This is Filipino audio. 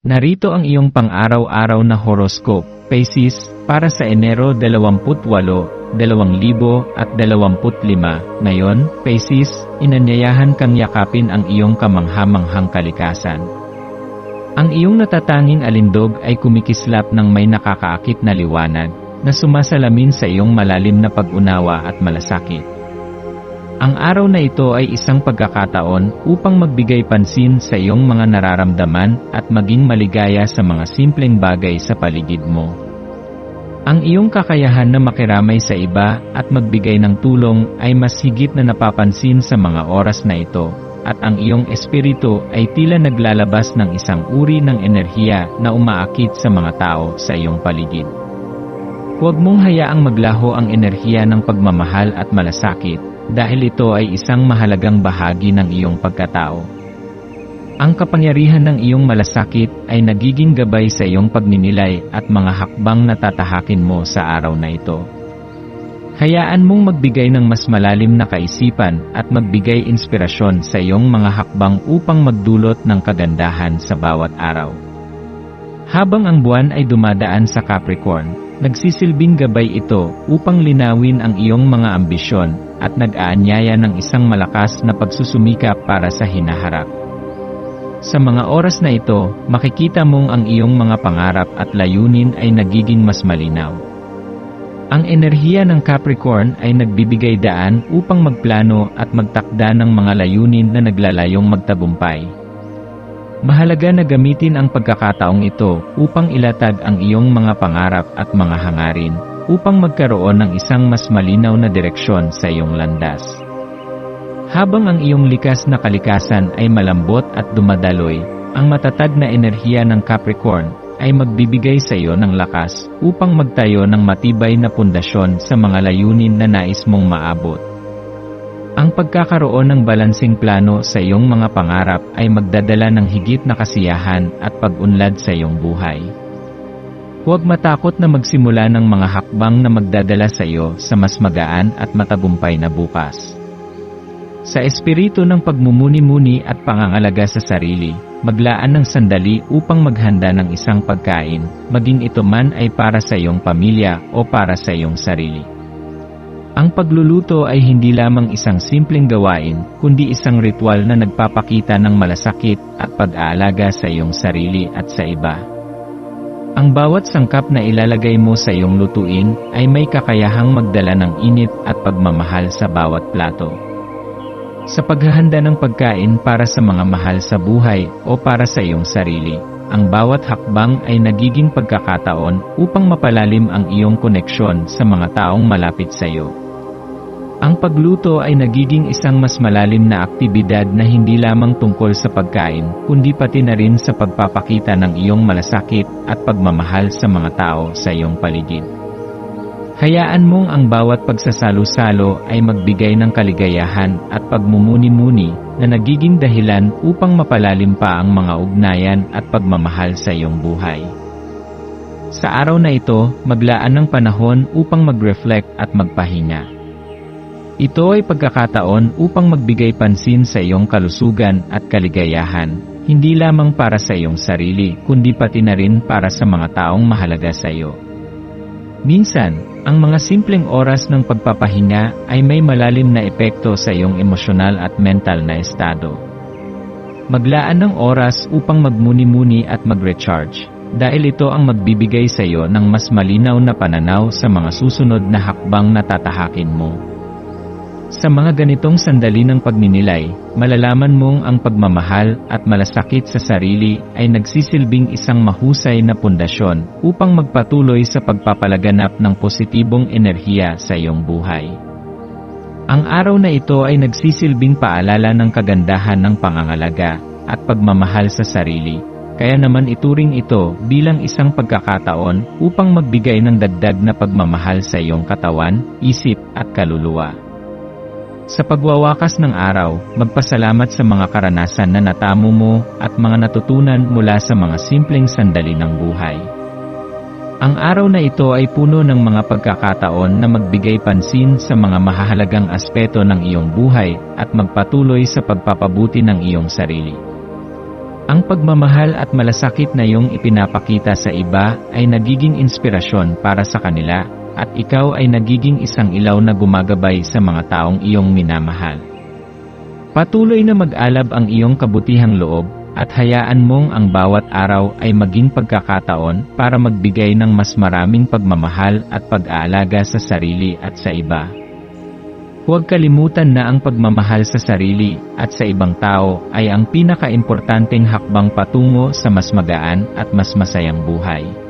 Narito ang iyong pang-araw-araw na horoscope, Pisces, para sa Enero 28, 2025. Ngayon, Pisces, inanyayahan kang yakapin ang iyong kamanghamanghang kalikasan. Ang iyong natatanging alindog ay kumikislap ng may nakakaakit na liwanag, na sumasalamin sa iyong malalim na pag-unawa at malasakit. Ang araw na ito ay isang pagkakataon upang magbigay pansin sa iyong mga nararamdaman at maging maligaya sa mga simpleng bagay sa paligid mo. Ang iyong kakayahan na makiramay sa iba at magbigay ng tulong ay mas higit na napapansin sa mga oras na ito, at ang iyong espiritu ay tila naglalabas ng isang uri ng enerhiya na umaakit sa mga tao sa iyong paligid. Huwag mong hayaang maglaho ang enerhiya ng pagmamahal at malasakit, dahil ito ay isang mahalagang bahagi ng iyong pagkatao. Ang kapangyarihan ng iyong malasakit ay nagiging gabay sa iyong pagninilay at mga hakbang na tatahakin mo sa araw na ito. Hayaan mong magbigay ng mas malalim na kaisipan at magbigay inspirasyon sa iyong mga hakbang upang magdulot ng kagandahan sa bawat araw. Habang ang buwan ay dumadaan sa Capricorn, nagsisilbing gabay ito upang linawin ang iyong mga ambisyon at nag-aanyaya ng isang malakas na pagsusumikap para sa hinaharap. Sa mga oras na ito, makikita mong ang iyong mga pangarap at layunin ay nagiging mas malinaw. Ang enerhiya ng Capricorn ay nagbibigay daan upang magplano at magtakda ng mga layunin na naglalayong magtagumpay. Mahalaga na gamitin ang pagkakataong ito upang ilatag ang iyong mga pangarap at mga hangarin upang magkaroon ng isang mas malinaw na direksyon sa iyong landas. Habang ang iyong likas na kalikasan ay malambot at dumadaloy, ang matatag na enerhiya ng Capricorn ay magbibigay sa iyo ng lakas upang magtayo ng matibay na pundasyon sa mga layunin na nais mong maabot. Ang pagkakaroon ng balansing plano sa iyong mga pangarap ay magdadala ng higit na kasiyahan at pag-unlad sa iyong buhay. Huwag matakot na magsimula ng mga hakbang na magdadala sa iyo sa mas magaan at matagumpay na bukas. Sa espiritu ng pagmumuni-muni at pangangalaga sa sarili, maglaan ng sandali upang maghanda ng isang pagkain, maging ito man ay para sa iyong pamilya o para sa iyong sarili. Ang pagluluto ay hindi lamang isang simpleng gawain, kundi isang ritual na nagpapakita ng malasakit at pag-aalaga sa iyong sarili at sa iba. Ang bawat sangkap na ilalagay mo sa iyong lutuin ay may kakayahang magdala ng init at pagmamahal sa bawat plato. Sa paghahanda ng pagkain para sa mga mahal sa buhay o para sa iyong sarili, ang bawat hakbang ay nagiging pagkakataon upang mapalalim ang iyong koneksyon sa mga taong malapit sa iyo. Ang pagluto ay nagiging isang mas malalim na aktibidad na hindi lamang tungkol sa pagkain, kundi pati na rin sa pagpapakita ng iyong malasakit at pagmamahal sa mga tao sa iyong paligid. Hayaan mong ang bawat pagsasalo-salo ay magbigay ng kaligayahan at pagmumuni-muni na nagiging dahilan upang mapalalim pa ang mga ugnayan at pagmamahal sa iyong buhay. Sa araw na ito, maglaan ng panahon upang mag-reflect at magpahinga. Ito ay pagkakataon upang magbigay pansin sa iyong kalusugan at kaligayahan, hindi lamang para sa iyong sarili, kundi pati na rin para sa mga taong mahalaga sa iyo. Minsan, ang mga simpleng oras ng pagpapahinga ay may malalim na epekto sa iyong emosyonal at mental na estado. Maglaan ng oras upang magmuni-muni at mag-recharge, dahil ito ang magbibigay sa iyo ng mas malinaw na pananaw sa mga susunod na hakbang na tatahakin mo. Sa mga ganitong sandali ng pagninilay, malalaman mong ang pagmamahal at malasakit sa sarili ay nagsisilbing isang mahusay na pundasyon upang magpatuloy sa pagpapalaganap ng positibong enerhiya sa iyong buhay. Ang araw na ito ay nagsisilbing paalala ng kagandahan ng pangangalaga at pagmamahal sa sarili. Kaya naman ituring ito bilang isang pagkakataon upang magbigay ng dagdag na pagmamahal sa iyong katawan, isip at kaluluwa. Sa pagwawakas ng araw, magpasalamat sa mga karanasan na natamo mo at mga natutunan mula sa mga simpleng sandali ng buhay. Ang araw na ito ay puno ng mga pagkakataon na magbigay pansin sa mga mahahalagang aspeto ng iyong buhay at magpatuloy sa pagpapabuti ng iyong sarili. Ang pagmamahal at malasakit na iyong ipinapakita sa iba ay nagiging inspirasyon para sa kanila at ikaw ay nagiging isang ilaw na gumagabay sa mga taong iyong minamahal. Patuloy na mag-alab ang iyong kabutihang loob at hayaan mong ang bawat araw ay maging pagkakataon para magbigay ng mas maraming pagmamahal at pag-aalaga sa sarili at sa iba. Huwag kalimutan na ang pagmamahal sa sarili at sa ibang tao ay ang pinaka-importanteng hakbang patungo sa mas magaan at mas masayang buhay.